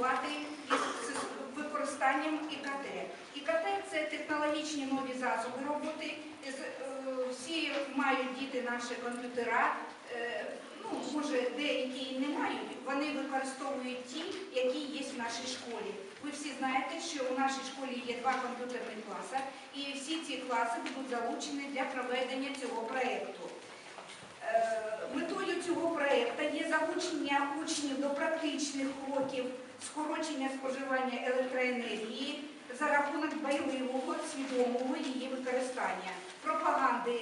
працювати із використанням ІКТ. ІКТ це технологічні нові засоби роботи. Е, всі мають діти наші комп'ютера. Е, ну, може, деякі не мають, вони використовують ті, які є в нашій школі. Ви всі знаєте, що у нашій школі є два комп'ютерні класи, і всі ці класи будуть залучені для проведення цього проєкту. Е, метою цього проєкту є залучення учнів до практичних уроків скорочення споживання електроенергії за рахунок байливого, свідомого її використання, пропаганди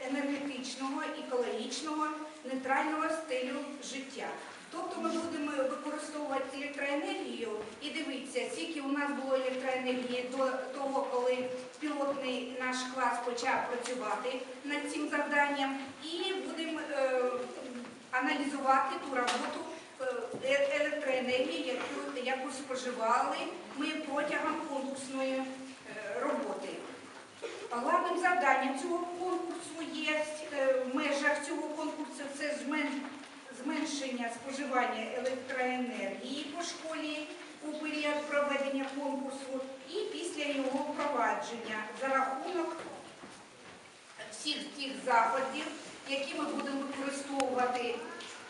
енергетичного, екологічного, нейтрального стилю життя. Тобто ми будемо використовувати електроенергію і дивитися, скільки у нас було електроенергії до того, коли пілотний наш клас почав працювати над цим завданням, і будемо е, аналізувати ту роботу, Е, е, електроенергії, яку, яку споживали ми протягом конкурсної е, роботи. Главним завданням цього конкурсу є в межах цього конкурсу це зменшення споживання електроенергії по школі у період проведення конкурсу і після його впровадження за рахунок всіх тих заходів, які ми будемо використовувати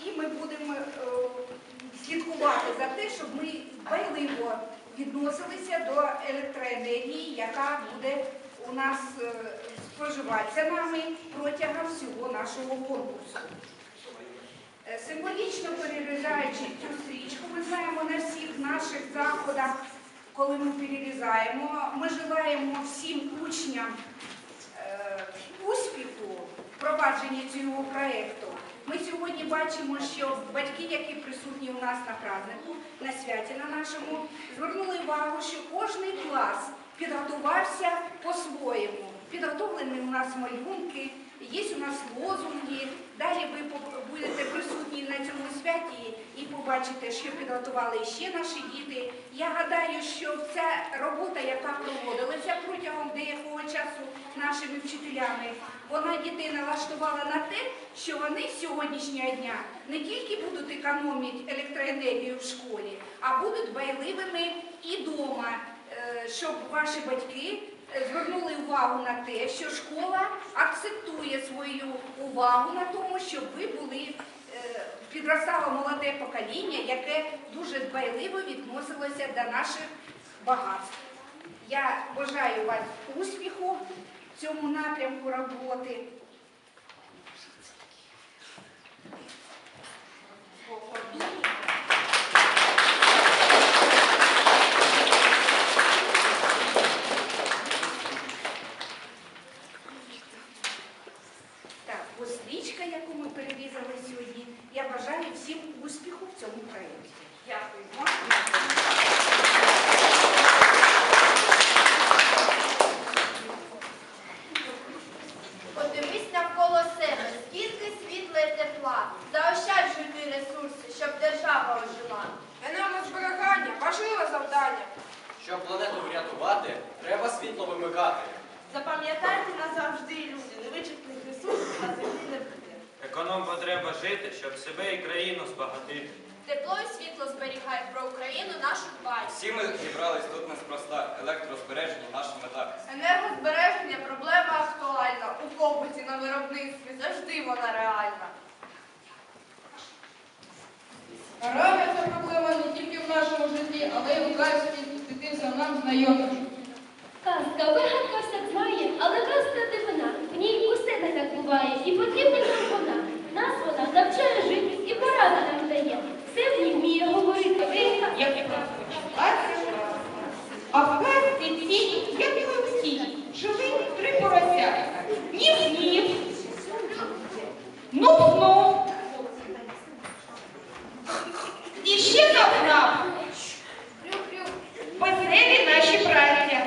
і ми будемо е, слідкувати за те, щоб ми дбайливо відносилися до електроенергії, яка буде у нас е, споживатися нами протягом всього нашого конкурсу. Е, Символічно перерізаючи цю стрічку, ми знаємо на всіх наших заходах, коли ми перерізаємо, ми желаємо всім учням успіху в провадженні цього проєкту. Ми сьогодні бачимо, що батьки, які присутні у нас на празднику, на святі на нашому, звернули увагу, що кожний клас підготувався по-своєму. Підготовлені у нас малюнки, є у нас лозунги. Далі ви будете присутні на цьому святі і побачите, що підготували ще наші діти. Я гадаю, що ця робота, яка проводилася протягом деякого часу нашими вчителями, вона дітей налаштувала на те, що вони з сьогоднішнього дня не тільки будуть економити електроенергію в школі, а будуть байливими і вдома, щоб ваші батьки е, звернули увагу на те, що школа акцентує свою увагу на тому, щоб ви були е, підростало молоде покоління, яке дуже дбайливо відносилося до наших багатств. Я бажаю вас успіху в цьому напрямку роботи. Так, ось стрічка, яку ми перерізали сьогодні. Я бажаю всім успіху в цьому проєкті. Дякуємо. Подивись навколо себе, скільки світла і тепла. Заощаджуйте ресурси, щоб держава ожила. Енергозберігання важливе завдання. Щоб планету врятувати, треба світло вимикати. Запам'ятайте назавжди, люди, невичерпних ресурсів на землі не буде. Економ потреба жити, щоб себе і країну збагатити. Тепло і світло зберігають про Україну нашу дбають. Всі ми зібрались тут неспроста. Електрозбереження наша мета. Енергозбереження проблема актуальна. У побуті на виробництві завжди вона реальна. Рада ця проблема не тільки в нашому житті, але й у з дитинства нам знайомих. Казка, вигадка все знає, але казка дивина. В ній усе не так буває, і потрібна нам вона. Нас вона навчає жити і поради нам дає. Все в ній вміє говорити як якраз почалася. А в казці цій, як і ми всі, жили три поросятка. Ніс-ніс, нуп-нуп. І ще нап-нап. Веселі наші браття.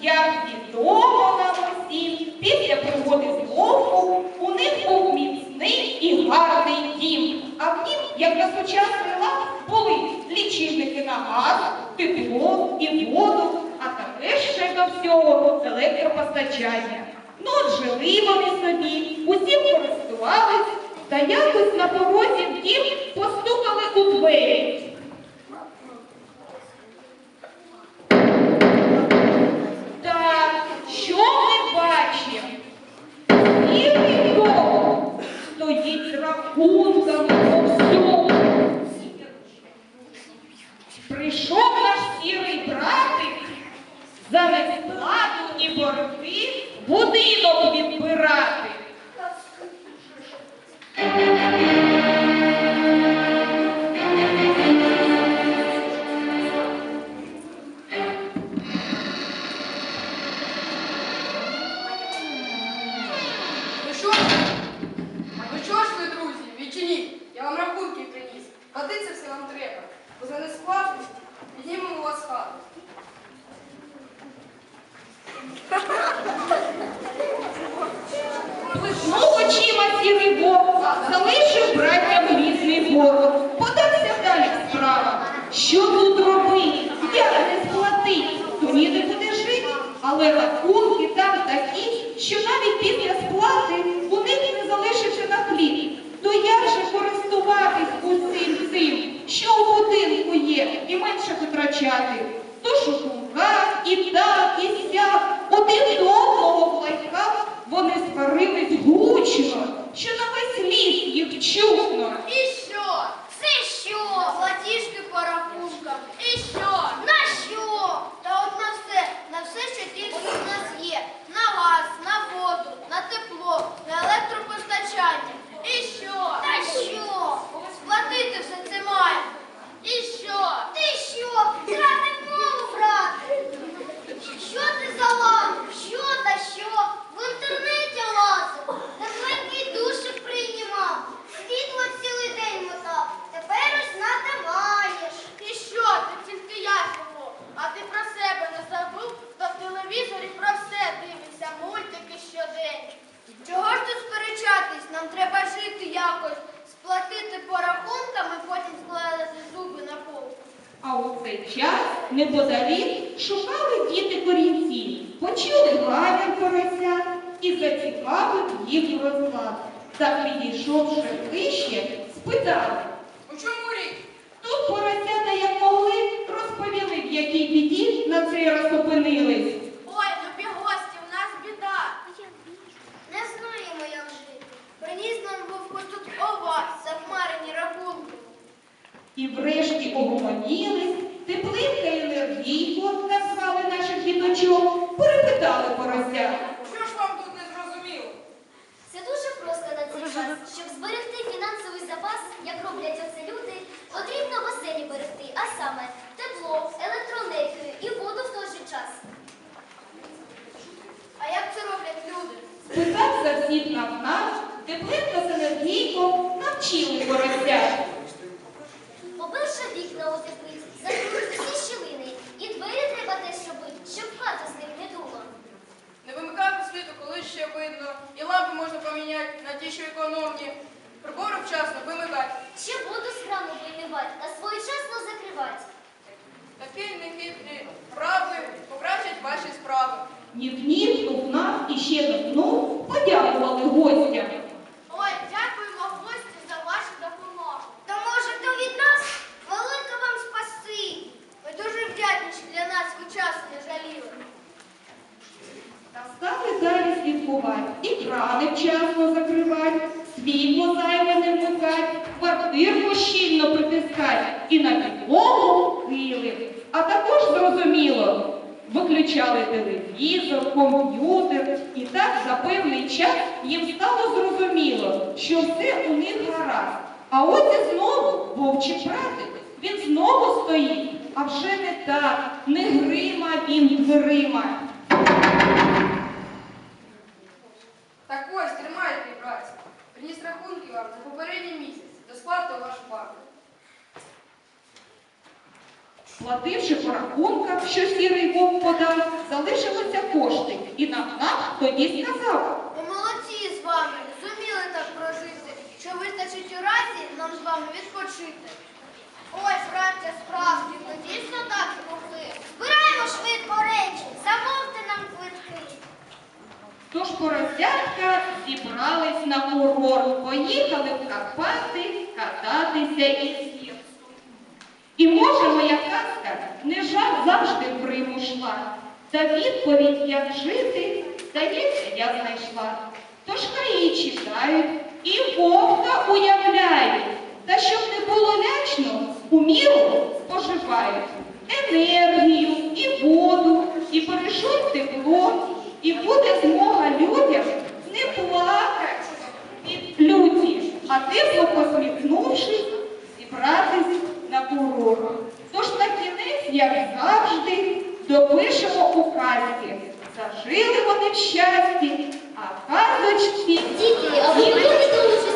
Як відомо нам усім, після пригоди з вовку у них був міцний і гарний дім. А в нім, як на сучасний лад, були лічильники на газ, тепло і воду, а таке ще до всього електропостачання. Ну, от жили вони собі, усім користувались, та якось на порозі в дім постукали у двері. Так, що ми бачимо? Сірий дом Прийшов наш сірий братик за несплату і борги будинок відбирати. але рахунки там такі, що навіть після сплати у них не залишиться на хліб. То як же користуватись усім цим, що у будинку є, і менше витрачати? То що Грима. Так ось, тримайте, братці. Приніс рахунки вам за попередній місяць до сплати у вашу банку. Сплативши по рахунках, що сірий Бог подав, залишилися кошти і нам нам тоді сказав. Ми молодці з вами, зуміли так прожити, що вистачить у разі нам з вами відпочити. Ось, браття, справді, ми дійсно так ну, і. Збираємо швидко речі, замовте нам квитки. Тож поросятка зібрались на курорт, поїхали в Карпати кататися і зірсу. І може моя казка не жаль завжди примушла. Риму. Та відповідь, як жити, здається, я знайшла. Тож хай її читають і вовка уявляють, та щоб не було лячно у міру споживають енергію і воду, і перейшов тепло, і буде змога людям не полакати від люті, а тепло посміхнувшись, зібратись на порогах. Тож на кінець, як завжди, допишемо у казки. Зажили вони в щасті, а казочки. Діти, а ви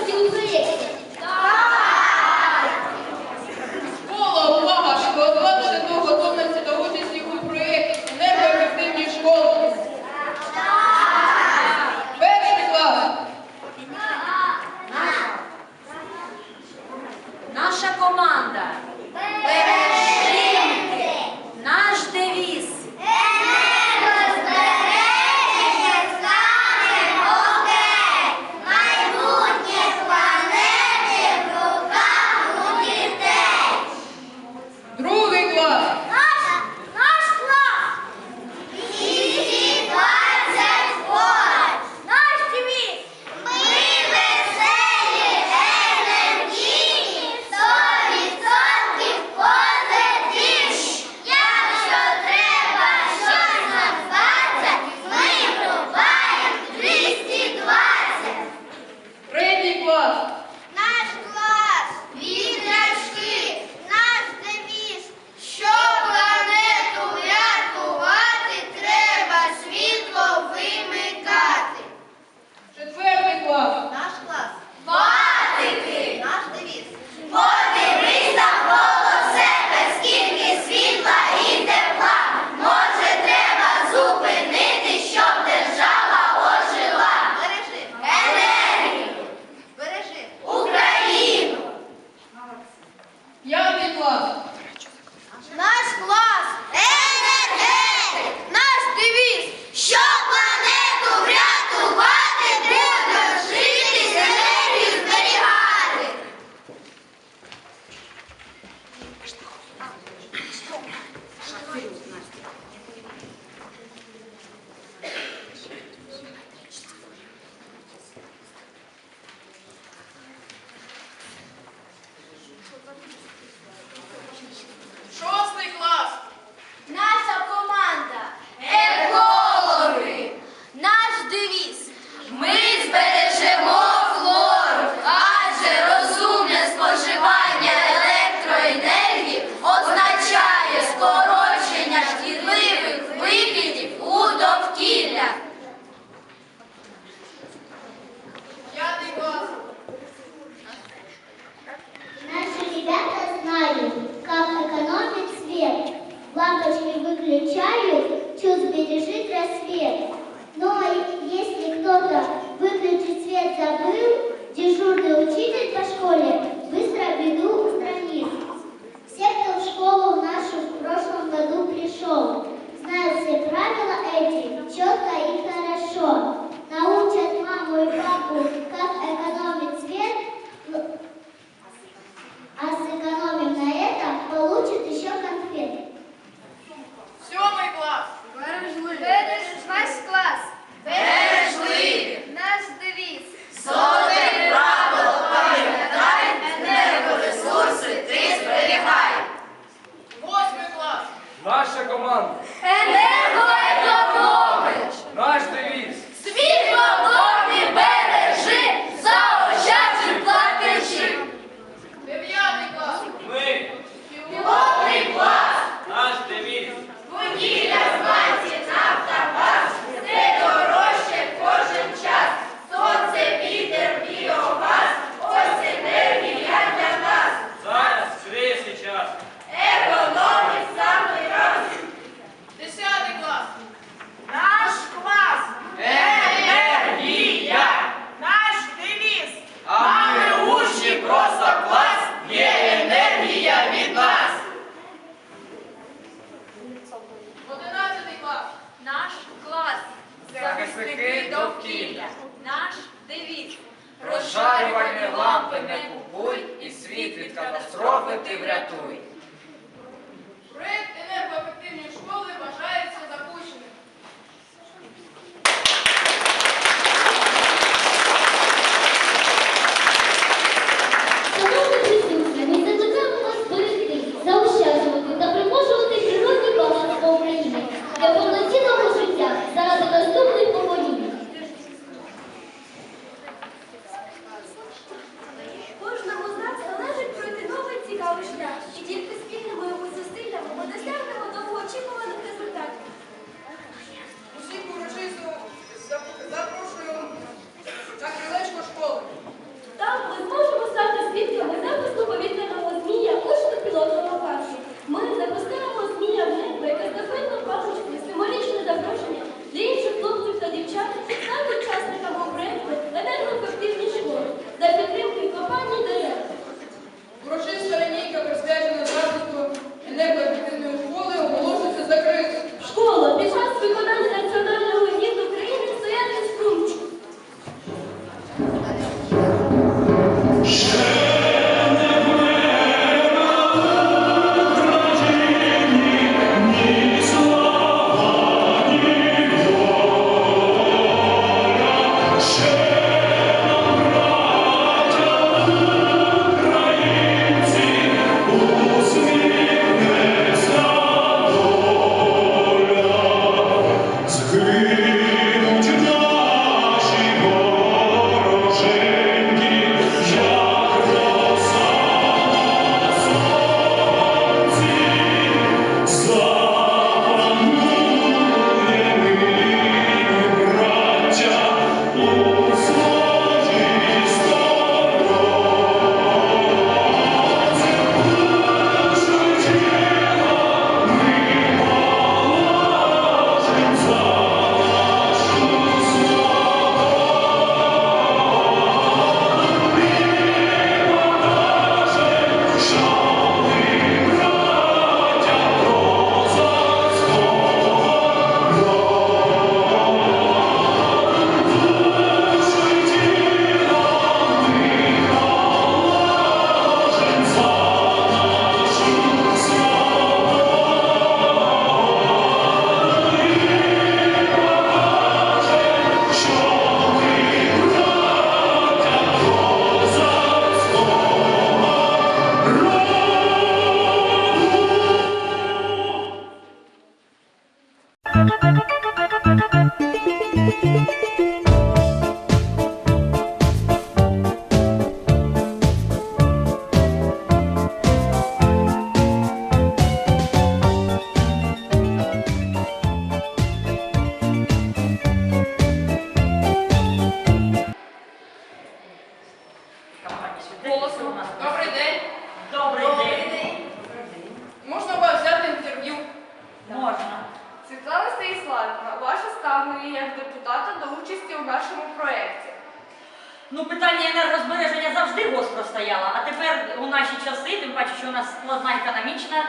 що у нас складна економічна,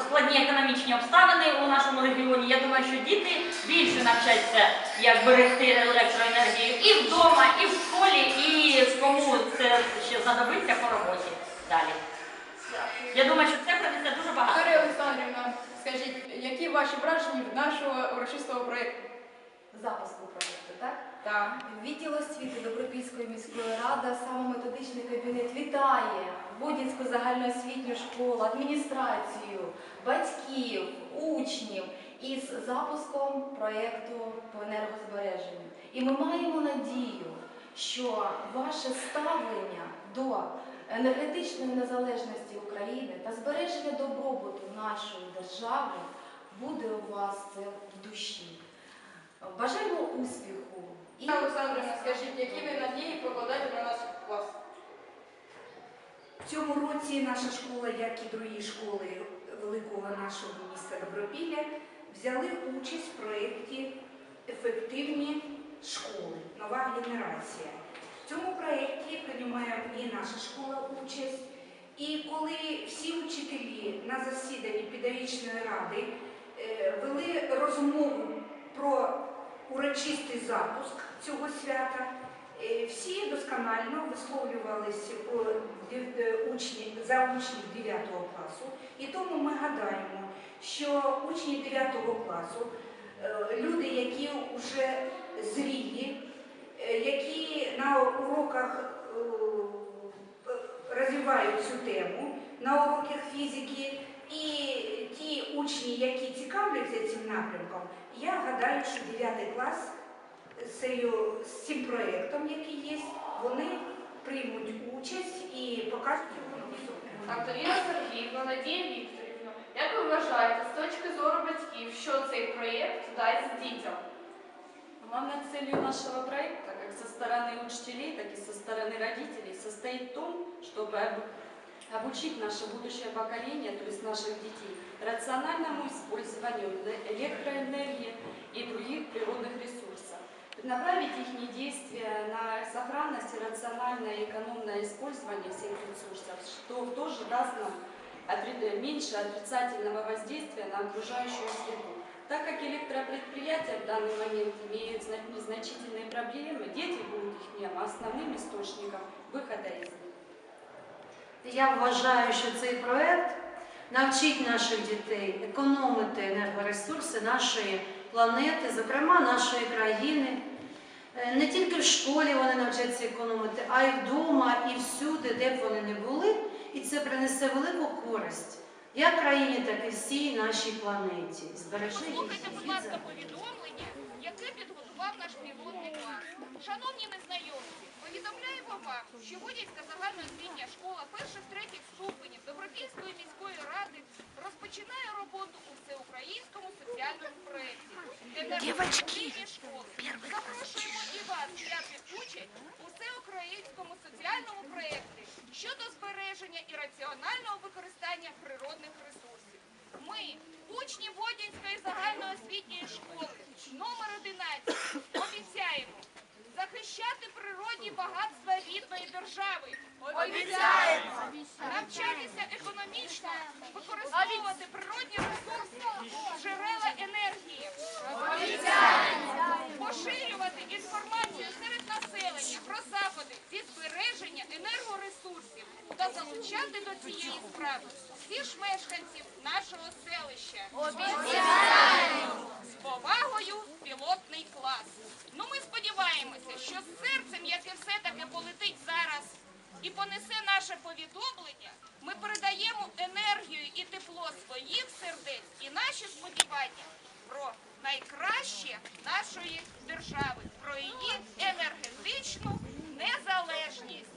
складні економічні обставини у нашому регіоні. Я думаю, що діти більше навчаться, як берегти електроенергію і вдома, і в школі, і кому це ще знадобиться по роботі далі. Я думаю, що це принесе дуже багато. Вікторія Олександрівна, скажіть, які ваші враження від нашого урочистого проєкту? запуску проєкту, так? Так. Відділ освіти Добропільської міської ради, саме методичний кабінет вітає Бодінську загальноосвітню школу, адміністрацію, батьків, учнів із запуском проєкту по енергозбереженню. І ми маємо надію, що ваше ставлення до енергетичної незалежності України та збереження добробуту нашої держави буде у вас це в душі. Бажаємо успіху і Олександрівна, скажіть, які ви надії покладаєте на наш клас? В цьому році наша школа, як і другі школи великого нашого міста Добропілля, взяли участь в проєкті Ефективні школи. Нова генерація. В цьому проєкті приймає і наша школа участь. І коли всі учителі на засіданні педагогічної ради е, вели розмову про урочистий запуск цього свята, Е, Всі досконально висловлювалися е, за учнів 9 класу, і тому ми гадаємо, що учні 9 класу, е, люди, які вже зрілі, які на уроках розвивають цю тему, на уроках фізики, і ті учні, які цікавляться цим напрямком, я гадаю, що 9 клас з цією- з цим проєктом, який є, вони приймуть участь і покажуть його на високому. Антоніна Сергіївна, Надія Вікторівна, як ви вважаєте, з точки зору батьків, що цей проєкт дасть дітям? Главной целью нашего проекта, как со стороны учителей, так и со стороны родителей, состоит в том, чтобы об- обучить наше будущее поколение, то есть наших детей, рациональному использованию эле- электроэнергии и других природных ресурсов. Направить их действия на сохранность и рациональное экономное использование всех ресурсов, что тоже даст нам меньше отрицательного воздействия на окружающую среду. Так как электропредприятия в данный момент имеют зна- незначительные проблемы, дети будут их основным источником выхода из них. Я вважаю, що цей проект навчить наших дітей економити енергоресурси нашої планети, зокрема нашої країни. Е, Не тільки в школі вони навчаться економити, а й вдома, і всюди, де б вони не були. І це принесе велику користь як країні, так і всій нашій планеті. Збережи їх Послухайте, будь ласка, повідомлення, яке підготував наш пілотний клас. Шановні незнайомці, повідомляємо вам, що Водянська загальноосвітня школа перших-третіх ступенів Добропільської міської ради розпочинає роботу у всеукраїнському соціальному проєкті «Енергоефективні школи». Запрошуємо і вас взяти участь у всеукраїнському соціальному проєкті щодо збереження і раціонального використання природних ресурсів. Ми, учні Водянської загальноосвітньої школи номер 11, обіцяємо захищати природні багатства рідної держави. Обіцяємо! Навчатися економічно, використовувати природні ресурси, джерела енергії. Поширювати інформацію серед населення про заходи зі збереження енергоресурсів та залучати до цієї справи всіх ж мешканців нашого селища. З повагою пілотний клас. Ну ми сподіваємося, що з серцем, яке все-таки полетить зараз і понесе наше повідомлення, ми передаємо енергію і тепло своїх сердець і наші сподівання про найкраще нашої держави, про її енергетичну незалежність.